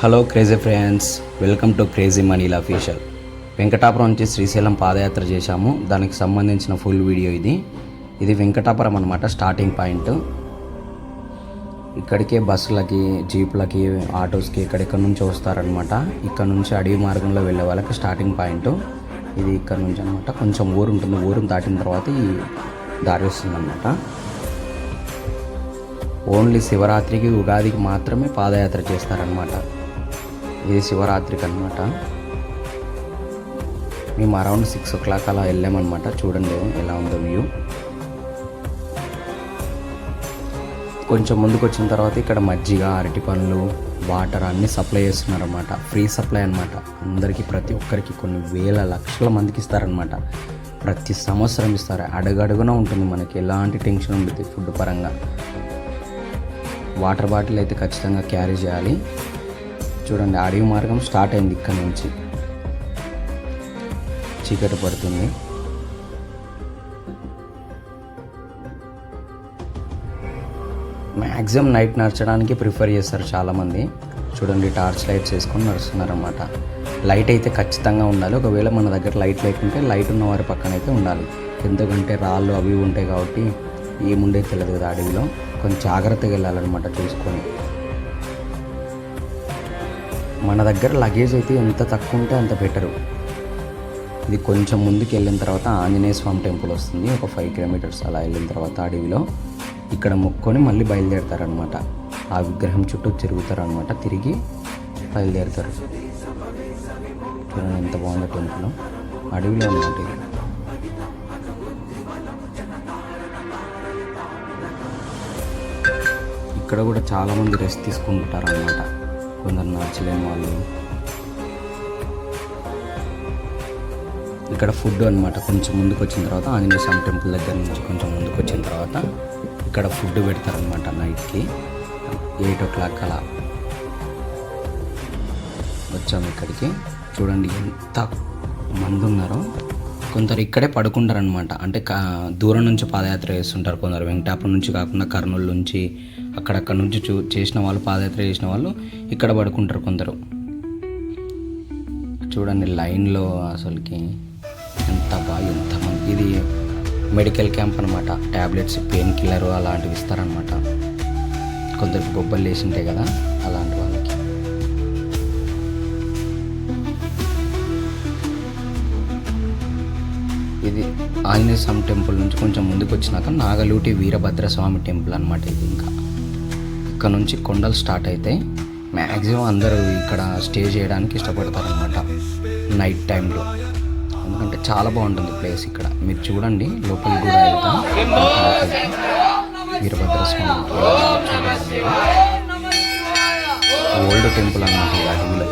Hello crazy friends welcome to crazy Manil official Venkatapuram నుంచి శ్రీశైలం పాదయాత్ర చేశాము. దానికి సంబంధించిన ఫుల్ వీడియో ఇది. ఇది వెంకటాపురం అనమాట స్టార్టింగ్ పాయింట్ ఇక్కడికే బస్సులకి జీపులకి ఆటోస్కి ఎక్కడెక్కడ నుంచి వస్తారనమాట ఇక్కడ నుంచి అడవి మార్గంలో వెళ్ళే వాళ్ళకి స్టార్టింగ్ పాయింట్ ఇది ఇక్కడ నుంచి అనమాట కొంచెం ఊరు ఉంటుంది. ఊరుని దాటిన తర్వాత ఈ దారి వస్తుందన్నమాట. ఓన్లీ శివరాత్రికి ఉగాదికి మాత్రమే పాదయాత్ర చేస్తారనమాట ఇది శివరాత్రికి అనమాట మేము అరౌండ్ సిక్స్ ఓ క్లాక్ అలా వెళ్ళామన్నమాట. చూడండి ఎలా ఉందో వ్యూ కొంచెం ముందుకు వచ్చిన తర్వాత ఇక్కడ మజ్జిగ అరటి పండ్లు వాటర్ అన్నీ సప్లై చేస్తున్నారన్నమాట. ఫ్రీ సప్లై అనమాట అందరికీ ప్రతి ఒక్కరికి కొన్ని వేల లక్షల మందికి ఇస్తారనమాట ప్రతి సంవత్సరం ఇస్తారు. అడుగడుగున ఉంటుంది మనకి. ఎలాంటి టెన్షన్ ఉండదు ఫుడ్ పరంగా. వాటర్ బాటిల్ అయితే ఖచ్చితంగా క్యారీ చేయాలి. చూడండి అడవి మార్గం స్టార్ట్ అయింది ఇక్కడ నుంచి. చీకటి పడుతుంది. మ్యాక్సిమం నైట్ నడచడానికి ప్రిఫర్ చేస్తారు చాలామంది. చూడండి టార్చ్ లైట్స్ వేసుకొని నడుస్తున్నారన్నమాట. లైట్ అయితే ఖచ్చితంగా ఉండాలి. ఒకవేళ మన దగ్గర లైట్ లేకుంటే లైట్ ఉన్న వారి పక్కన అయితే ఉండాలి. ఎందుకంటే రాళ్ళు అవి ఉంటాయి కాబట్టి ఏముండే తెలియదు కదా అడవిలో. కొంచెం జాగ్రత్తగా వెళ్ళాలన్నమాట చూసుకొని. మన దగ్గర లగేజ్ అయితే ఎంత తక్కువ ఉంటే అంత బెటరు ఇది కొంచెం ముందుకు వెళ్ళిన తర్వాత ఆంజనేయ స్వామి టెంపుల్ వస్తుంది ఒక ఫైవ్ కిలోమీటర్స్ అలా వెళ్ళిన తర్వాత అడవిలో. ఇక్కడ మొక్కొని మళ్ళీ బయలుదేరతారనమాట ఆ విగ్రహం చుట్టూ తిరుగుతారనమాట తిరిగి బయలుదేరుతారు. చూడండి ఎంత బాగుందో టెంపుల్. అడవిలో అనమాట ఇది. ఇక్కడ కూడా చాలామంది రెస్ట్ తీసుకుంటారు అనమాట కొందరు నడచలేని వాళ్ళు. ఇక్కడ ఫుడ్ అనమాట కొంచెం ముందుకు వచ్చిన తర్వాత ఆంజనేయ స్వామి టెంపుల్ దగ్గర నుంచి కొంచెం ముందుకు వచ్చిన తర్వాత ఇక్కడ ఫుడ్ పెడతారనమాట నైట్కి. ఎయిట్ ఓ క్లాక్ అలా. వచ్చాము ఇక్కడికి. చూడండి ఎంత మంది ఉన్నారో. కొందరు ఇక్కడే పడుకుంటారనమాట అంటే దూరం నుంచి పాదయాత్ర చేస్తుంటారు కొందరు. వెంకటాపురం నుంచి కాకుండా కర్నూలు నుంచి అక్కడక్కడ నుంచి చూ చేసిన వాళ్ళు పాదయాత్ర చేసిన వాళ్ళు ఇక్కడ పడుకుంటారు కొందరు. చూడండి లైన్లో అసలుకి ఎంత బాగా ఎంత మంది ఇది మెడికల్ క్యాంప్ అనమాట ట్యాబ్లెట్స్ పెయిన్ కిల్లర్ అలాంటివి ఇస్తారనమాట కొందరికి బొబ్బలు వేసి ఉంటాయి కదా అలాంటి ఇది ఆంజనేయ స్వామి టెంపుల్ నుంచి కొంచెం ముందుకు వచ్చినాక నాగలూటి వీరభద్రస్వామి టెంపుల్ అనమాట ఇది ఇంకా. ఇక్కడ నుంచి కొండలు స్టార్ట్ అవుతాయి మ్యాక్సిమం అందరూ ఇక్కడ స్టే చేయడానికి ఇష్టపడతారు అనమాట నైట్ టైంలో. ఎందుకంటే చాలా బాగుంటుంది ప్లేస్ ఇక్కడ. మీరు చూడండి లోపల కూడా వెళ్తాం. వీరభద్రస్వామి ఓల్డ్ టెంపుల్ అన్నమాట అడవిలో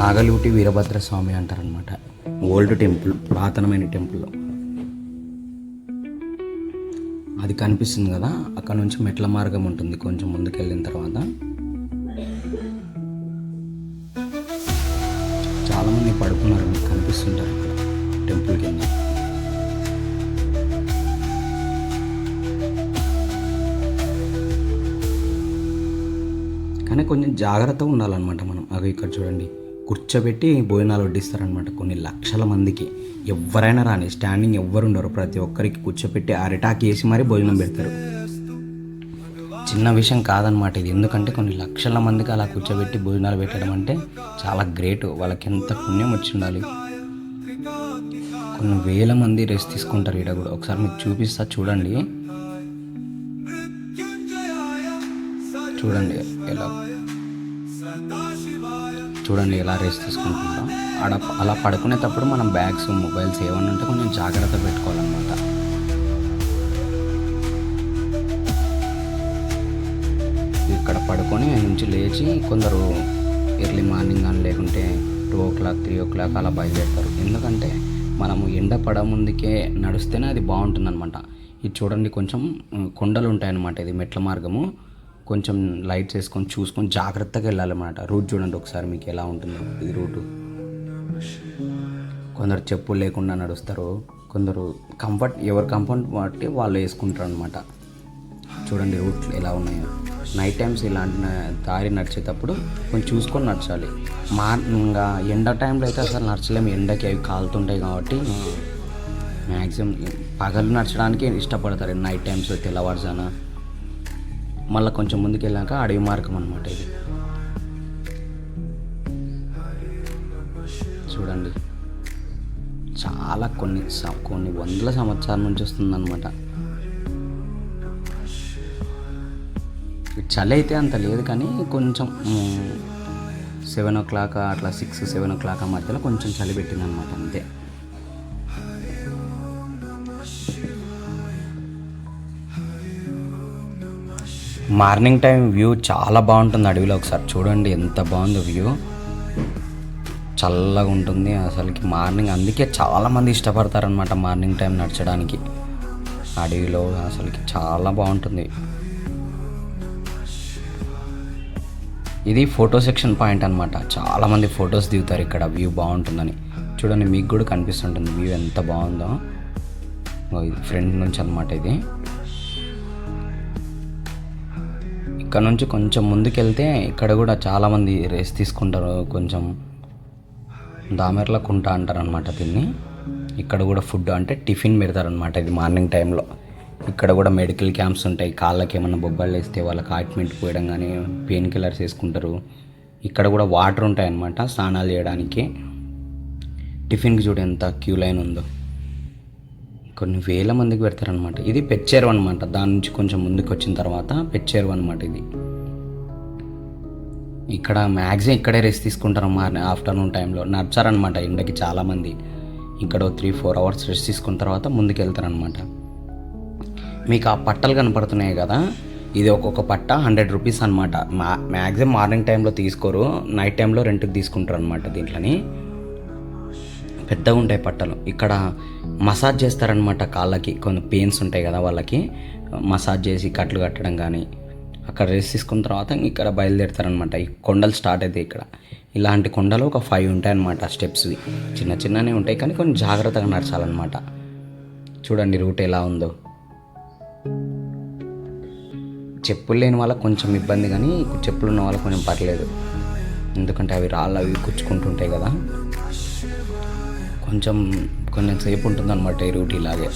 నాగలూటి వీరభద్ర స్వామి అంటారనమాట ఓల్డ్ టెంపుల్ పురాతనమైన టెంపుల్. అది కనిపిస్తుంది కదా అక్కడ నుంచి మెట్ల మార్గం ఉంటుంది కొంచెం ముందుకెళ్ళిన తర్వాత. చాలామంది పడుకున్నారు మీకు కనిపిస్తుంటారు టెంపుల్ కింద. కానీ కొంచెం జాగ్రత్తగా ఉండాలన్నమాట మనం. అవి ఇక్కడ చూడండి. కూర్చోబెట్టి భోజనాలు వడ్డిస్తారనమాట కొన్ని లక్షల మందికి. ఎవరైనా రాని స్టాండింగ్ ఎవ్వరు ఉండరు. ప్రతి ఒక్కరికి కూర్చోపెట్టి అరిటాకి వేసి మరీ భోజనం పెడతారు. చిన్న విషయం కాదనమాట ఇది. ఎందుకంటే కొన్ని లక్షల మందికి అలా కూర్చోబెట్టి భోజనాలు పెట్టడం అంటే చాలా గ్రేట్. వాళ్ళకి ఎంత పుణ్యం వచ్చి ఉండాలి. కొన్ని వేల మంది రెస్ట్ తీసుకుంటారు ఇక్కడ కూడా. ఒకసారి మీకు చూపిస్తా చూడండి. చూడండి ఎలా చూడండి ఎలా రెస్ట్ తీసుకుంటున్నారో అడ అలా పడుకునేటప్పుడు మనం బ్యాగ్స్ మొబైల్స్ ఏమన్నా ఉంటే కొంచెం జాగ్రత్త పెట్టుకోవాలన్నమాట. ఇక్కడ పడుకొని నుంచి లేచి కొందరు ఎర్లీ మార్నింగ్ అని లేకుంటే two o'clock three o'clock అలా బయలుదేరుతారు. ఎందుకంటే మనము ఎండ పడ ముందుకే నడిస్తేనే అది బాగుంటుందన్నమాట. ఇది చూడండి కొంచెం కొండలు ఉంటాయన్నమాట ఇది మెట్ల మార్గము. కొంచెం లైట్స్ వేసుకొని చూసుకొని జాగ్రత్తగా వెళ్ళాలన్నమాట. రూట్ చూడండి ఒకసారి మీకు ఎలా ఉంటుందో ఇది రూటు. కొందరు చెప్పులు లేకుండా నడుస్తారు. కొందరు కంఫర్ట్ ఎవరి కంఫర్ట్ బట్టి వాళ్ళు వేసుకుంటారు అనమాట చూడండి రూట్లు ఎలా ఉన్నాయో. నైట్ టైమ్స్ ఇలాంటి దారి నడిచేటప్పుడు కొంచెం చూసుకొని నడచాలి. మా ఇంకా ఎండ టైంలో అయితే అసలు నడచలేము. ఎండకి అవి కాలుతుంటాయి కాబట్టి మ్యాక్సిమం పగలు నడచడానికి ఇష్టపడతారు. నైట్ టైమ్స్ తెల్లవారుజానా మళ్ళీ కొంచెం ముందుకు వెళ్ళాక అడవి మార్గం అనమాట ఇది. చూడండి. చాలా కొన్ని కొన్ని వందల సంవత్సరాల నుంచి వస్తుందన్నమాట. చలి అయితే అంత లేదు కానీ కొంచెం సెవెన్ ఓ క్లాక్ అట్లా సిక్స్ సెవెన్ ఓ క్లాక్ మధ్యలో కొంచెం చలి పెట్టింది అనమాట అంతే. మార్నింగ్ టైం వ్యూ చాలా బాగుంటుంది అడవిలో ఒకసారి చూడండి ఎంత బాగుందో వ్యూ. చల్లగా ఉంటుంది అసలుకి మార్నింగ్. అందుకే చాలామంది ఇష్టపడతారనమాట మార్నింగ్ టైం నడచడానికి. అడవిలో అసలుకి చాలా బాగుంటుంది. ఇది ఫోటో సెక్షన్ పాయింట్ అనమాట చాలామంది ఫొటోస్ దిగుతారు ఇక్కడ వ్యూ బాగుంటుందని. చూడండి మీకు కూడా కనిపిస్తుంటుంది వ్యూ ఎంత బాగుందో. ఇది ఫ్రంట్ నుంచి అనమాట ఇది. ఇక్కడ నుంచి కొంచెం ముందుకెళ్తే ఇక్కడ కూడా చాలామంది రేస్ తీసుకుంటారు. కొంచెం దామెర్ల కుంట అంటారు అనమాట దీన్ని. ఇక్కడ కూడా ఫుడ్ అంటే టిఫిన్ పెడతారనమాట ఇది మార్నింగ్ టైంలో. ఇక్కడ కూడా మెడికల్ క్యాంప్స్ ఉంటాయి. కాళ్ళకి ఏమైనా బొబ్బలు వేస్తే వాళ్ళకి ఆయింట్మెంట్ పోయడం కానీ పెయిన్ కిల్లర్స్ వేసుకుంటారు. ఇక్కడ కూడా వాటర్ ఉంటాయన్నమాట స్నానాలు చేయడానికి. టిఫిన్కి చూడు ఎంత క్యూ లైన్ ఉందో. కొన్ని వేల మందికి పెడతారనమాట ఇది పెచ్చేరు అనమాట దాని నుంచి కొంచెం ముందుకు వచ్చిన తర్వాత పెచ్చేరు అనమాట ఇది. ఇక్కడ మ్యాక్సిమం ఇక్కడే రెస్ట్ తీసుకుంటారు మార్నింగ్ ఆఫ్టర్నూన్ టైంలో నడిచారనమాట ఎండకి చాలామంది ఇక్కడ త్రీ ఫోర్ అవర్స్ రెస్ట్ తీసుకున్న తర్వాత ముందుకు వెళ్తారనమాట మీకు ఆ పట్టలు కనపడుతున్నాయి కదా? ఇది ఒక్కొక్క పట్ట హండ్రెడ్ రూపీస్ అనమాట మా మ్యాక్సిమం మార్నింగ్ టైంలో తీసుకోరు నైట్ టైంలో రెంట్కి తీసుకుంటారు అనమాట దీంట్లోని. పెద్దగా ఉంటాయి పట్టలు. ఇక్కడ మసాజ్ చేస్తారనమాట కాళ్ళకి. కొన్ని పెయిన్స్ ఉంటాయి కదా వాళ్ళకి. మసాజ్ చేసి కట్లు కట్టడం కానీ అక్కడ రెస్ట్ తీసుకున్న తర్వాత ఇక్కడ బయలుదేరుతారనమాట ఈ కొండలు స్టార్ట్ అవుతాయి ఇక్కడ. ఇలాంటి కొండలు ఒక ఫైవ్ ఉంటాయి అనమాట స్టెప్స్వి చిన్న చిన్ననే ఉంటాయి కానీ కొంచెం జాగ్రత్తగా నడచాలన్నమాట. చూడండి రూట్ ఎలా ఉందో. చెప్పులు లేని వాళ్ళకి కొంచెం ఇబ్బంది కానీ చెప్పులు ఉన్న వాళ్ళకి కొంచెం పర్లేదు. ఎందుకంటే అవి రాళ్ళు అవి కుచ్చుకుంటుంటాయి కదా. కొంచెం కొంచెం సేపు ఉంటుంది అనమాట ఈ రూట్ ఇలాగే.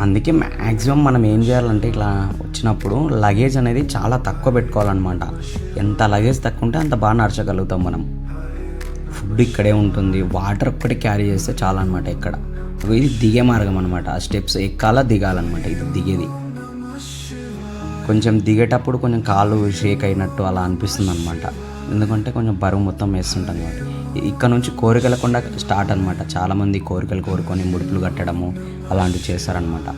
అందుకే మ్యాక్సిమం మనం ఏం చేయాలంటే ఇట్లా వచ్చినప్పుడు లగేజ్ అనేది చాలా తక్కువ పెట్టుకోవాలన్నమాట. ఎంత లగేజ్ తక్కువ ఉంటే అంత బాగా నడచగలుగుతాం మనం. ఫుడ్ ఇక్కడే ఉంటుంది వాటర్ ఒక్కటి క్యారీ చేస్తే చాలా అనమాట ఇక్కడ ఇది దిగే మార్గం అనమాట ఆ స్టెప్స్ ఎక్కాలా దిగాలన్నమాట. ఇది దిగేది. కొంచెం దిగేటప్పుడు కొంచెం కాళ్ళు షేక్ అయినట్టు అలా అనిపిస్తుంది అనమాట ఎందుకంటే కొంచెం బరువు మొత్తం వేస్తుంటాం కాబట్టి ఇక్కడ నుంచి కోరికల కొండ స్టార్ట్ అనమాట చాలామంది కోరికలు కోరుకొని ముడుపులు కట్టడము అలాంటివి చేస్తారనమాట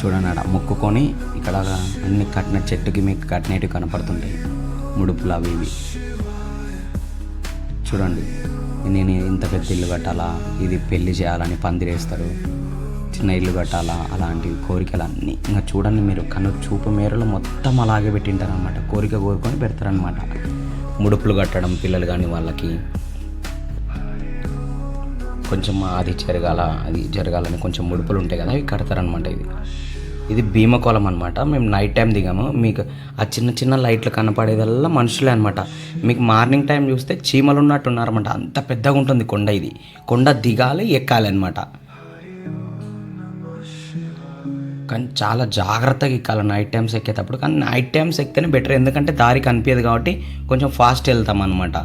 చూడండి ఆడ మొక్కుకొని ఇక్కడ అన్ని కట్టిన చెట్టుకి మీకు కట్టినట్టు కనపడుతుంటాయి. ముడుపులు అవి ఇవి. చూడండి నేను ఇంత పెద్ద ఇల్లు కట్టాలా? ఇది పెళ్ళి చేయాలని పందిరేస్తారు. చిన్న ఇల్లు కట్టాలా? అలాంటి కోరికలు అన్నీ ఇంకా చూడండి మీరు కను చూపు మేరలో మొత్తం అలాగే పెట్టింటారు అనమాట కోరిక కోరుకొని పెడతారనమాట ముడుపులు కట్టడం పిల్లలు కానీ వాళ్ళకి కొంచెం అది జరగాల అది జరగాలని కొంచెం ముడుపులు ఉంటాయి కదా అవి కడతారనమాట ఇది ఇది భీమకోలం అనమాట మేము నైట్ టైం దిగాము. మీకు ఆ చిన్న చిన్న లైట్లు కనపడేదల్లా మనుషులే అనమాట మీకు మార్నింగ్ టైం చూస్తే చీమలు ఉన్నట్టు ఉన్నారన్నమాట. అంత పెద్దగా ఉంటుంది కొండ ఇది. కొండ దిగాలి ఎక్కాలి అనమాట కానీ చాలా జాగ్రత్తగా ఎక్కాలి. నైట్ టైమ్స్ ఎక్కేటప్పుడు. కానీ నైట్ టైమ్స్ ఎక్కితేనే బెటర్ ఎందుకంటే దారి కనిపించదు కాబట్టి కొంచెం ఫాస్ట్ వెళ్తాం అనమాట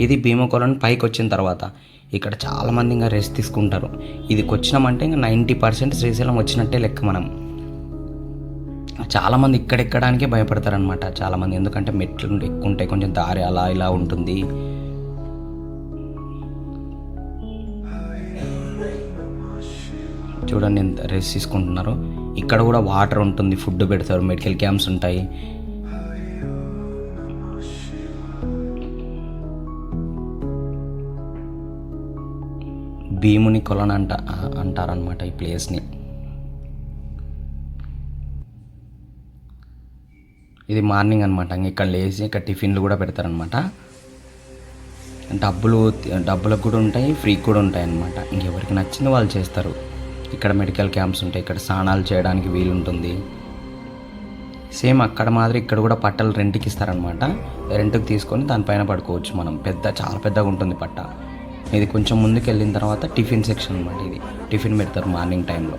ఇది భీమకోలం పైకి వచ్చిన తర్వాత. ఇక్కడ చాలామంది ఇంకా రెస్ట్ తీసుకుంటారు. ఇదికి వచ్చినామంటే ఇంకా నైంటీ పర్సెంట్ శ్రీశైలం వచ్చినట్టే లెక్క మనం. చాలామంది ఇక్కడెక్కడానికే భయపడతారనమాట చాలామంది ఎందుకంటే మెట్లు ఎక్కువ ఉంటాయి కొంచెం దారి అలా ఇలా ఉంటుంది. చూడండి ఎంత రెస్ట్ తీసుకుంటున్నారు. ఇక్కడ కూడా వాటర్ ఉంటుంది ఫుడ్ పెడతారు మెడికల్ క్యాంప్స్ ఉంటాయి. భీముని కొలను అంట అంటారనమాట ఈ ప్లేస్ని. ఇది మార్నింగ్ అనమాట ఇక్కడ లేచి ఇక్కడ టిఫిన్లు కూడా పెడతారనమాట డబ్బులు డబ్బులకు కూడా ఉంటాయి ఫ్రీ కూడా ఉంటాయి అనమాట ఇంకెవరికి నచ్చింది వాళ్ళు చేస్తారు. ఇక్కడ మెడికల్ క్యాంప్స్ ఉంటాయి ఇక్కడ స్నానాలు చేయడానికి వీలు ఉంటుంది సేమ్ అక్కడ మాదిరి ఇక్కడ కూడా పట్టలు రెంట్కి ఇస్తారనమాట రెంట్కి తీసుకొని దానిపైన పడుకోవచ్చు మనం. పెద్ద చాలా పెద్దగా ఉంటుంది పట్ట. ఇది కొంచెం ముందుకు వెళ్ళిన తర్వాత టిఫిన్ సెక్షన్ అనమాట ఇది. టిఫిన్ పెడతారు మార్నింగ్ టైంలో.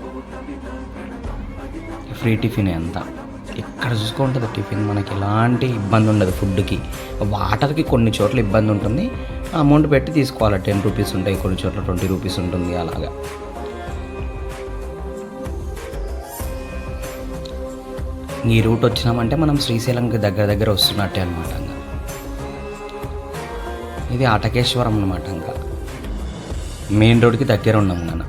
ఫ్రీ టిఫిన్ అంతా. ఎక్కడ చూసుకుంటుంది టిఫిన్? మనకి ఎలాంటి ఇబ్బంది ఉండదు ఫుడ్కి. వాటర్కి కొన్ని చోట్ల ఇబ్బంది ఉంటుంది. అమౌంట్ పెట్టి తీసుకోవాలి. టెన్ రూపీస్ ఉంటాయి కొన్ని చోట్ల ట్వంటీ రూపీస్ ఉంటుంది అలాగా. ఈ రూట్ వచ్చినామంటే మనం శ్రీశైలంకి దగ్గర దగ్గర వస్తున్నట్టే అనమాట ఇంకా. ఇది ఆటకేశ్వరం అనమాట ఇంకా. మెయిన్ రోడ్కి దగ్గర ఉన్నాం నన్న.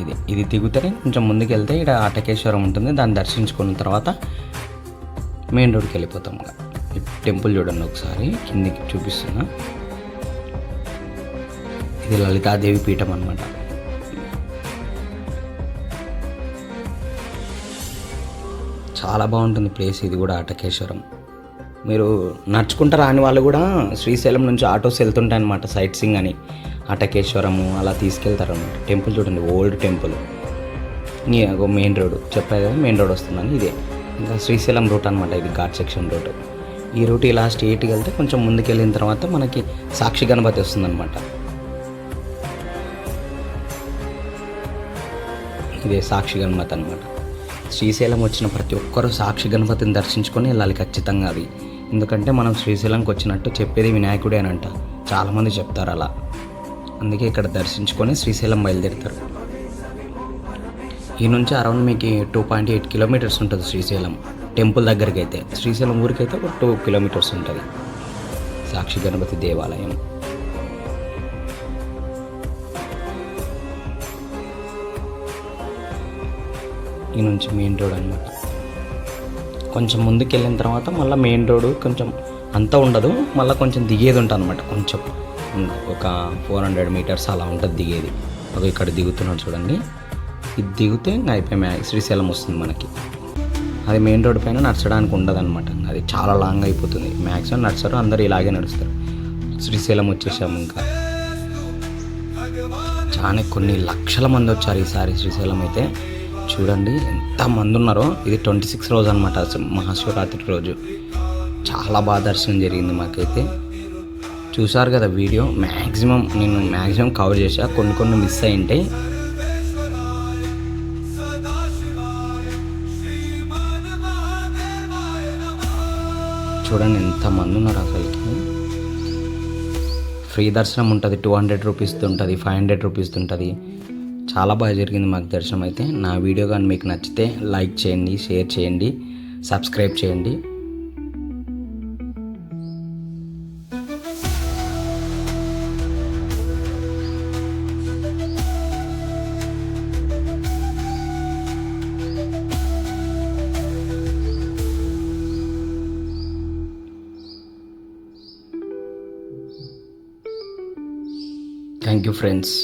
ఇది ఇది దిగుతేనే కొంచెం ముందుకు వెళ్తే ఇక్కడ ఆటకేశ్వరం ఉంటుంది. దాన్ని దర్శించుకున్న తర్వాత మెయిన్ రోడ్కి వెళ్ళిపోతాం ఇంకా. టెంపుల్ చూడండి ఒకసారి కిందికి చూపిస్తున్నా. ఇది లలితాదేవి పీఠం అనమాట చాలా బాగుంటుంది ప్లేస్ ఇది కూడా అటకేశ్వరం. మీరు నడుచుకుంటూ రాని వాళ్ళు కూడా శ్రీశైలం నుంచి ఆటోస్ వెళ్తుంటాయన్నమాట సైట్ సింగ్ అని. అటకేశ్వరము అలా తీసుకెళ్తారు అనమాట టెంపుల్ చూడండి ఓల్డ్ టెంపుల్. మెయిన్ రోడ్ చెప్పారు కదా మెయిన్ రోడ్ వస్తుందని ఇదే. ఇంకా శ్రీశైలం రూట్ అనమాట ఇది ఘాట్ సెక్షన్ రూట్. ఈ రూట్ ఇలా స్ట్రేట్కి వెళ్తే కొంచెం ముందుకెళ్ళిన తర్వాత మనకి సాక్షి గణపతి వస్తుందన్నమాట. ఇదే సాక్షి గణపతి అనమాట శ్రీశైలం వచ్చిన ప్రతి ఒక్కరూ సాక్షి గణపతిని దర్శించుకొని వెళ్ళాలి ఖచ్చితంగా అది. ఎందుకంటే మనం శ్రీశైలంకి వచ్చినట్టు చెప్పేది వినాయకుడే అని అంట చాలామంది చెప్తారు అలా. అందుకే ఇక్కడ దర్శించుకొని శ్రీశైలం బయలుదేరుతారు. ఈ నుంచి అరౌండ్ మీకు టూ పాయింట్ ఎయిట్ కిలోమీటర్స్ ఉంటుంది శ్రీశైలం. టెంపుల్ దగ్గరికి అయితే శ్రీశైలం ఊరికైతే ఒక టూ కిలోమీటర్స్ ఉంటుంది. సాక్షి గణపతి దేవాలయం. ఈ నుంచి మెయిన్ రోడ్ అనమాట కొంచెం ముందుకు వెళ్ళిన తర్వాత మళ్ళీ మెయిన్ రోడ్ కొంచెం అంతా ఉండదు మళ్ళీ కొంచెం దిగేది ఉంటుంది అనమాట కొంచెం ఒక ఫోర్ హండ్రెడ్ మీటర్స్ అలా ఉంటుంది దిగేది. ఒక ఇక్కడ దిగుతున్నాడు చూడండి. ఇది దిగితే ఇంకా అయిపోయి శ్రీశైలం వస్తుంది మనకి. అది మెయిన్ రోడ్ పైన నడచడానికి ఉండదు అనమాట అది చాలా లాంగ్ అయిపోతుంది. మ్యాక్సిమం నడుస్తారు అందరు ఇలాగే నడుస్తారు. శ్రీశైలం వచ్చేసాము ఇంకా. చాలా కొన్ని లక్షల మంది వచ్చారు ఈసారి శ్రీశైలం అయితే. చూడండి ఎంత మంది ఉన్నారో. ఇది ట్వంటీ సిక్స్ రోజు అనమాట మహాశివరాత్రి రోజు. చాలా బాగా దర్శనం జరిగింది మాకైతే. చూసారు కదా వీడియో మ్యాక్సిమం నేను మ్యాక్సిమం కవర్ చేసా కొన్ని కొన్ని మిస్ అయింటాయి చూడండి ఎంతమంది ఉన్నారు అసలుకి. ఫ్రీ దర్శనం ఉంటుంది టూ హండ్రెడ్ రూపీస్ ఉంటుంది ఫైవ్ హండ్రెడ్ రూపీస్ ఉంటుంది. చాలా బాగా జరిగింది మాకు దర్శనం అయితే. నా వీడియో కానీ మీకు నచ్చితే లైక్ చేయండి షేర్ చేయండి సబ్స్క్రైబ్ చేయండి. Thank you friends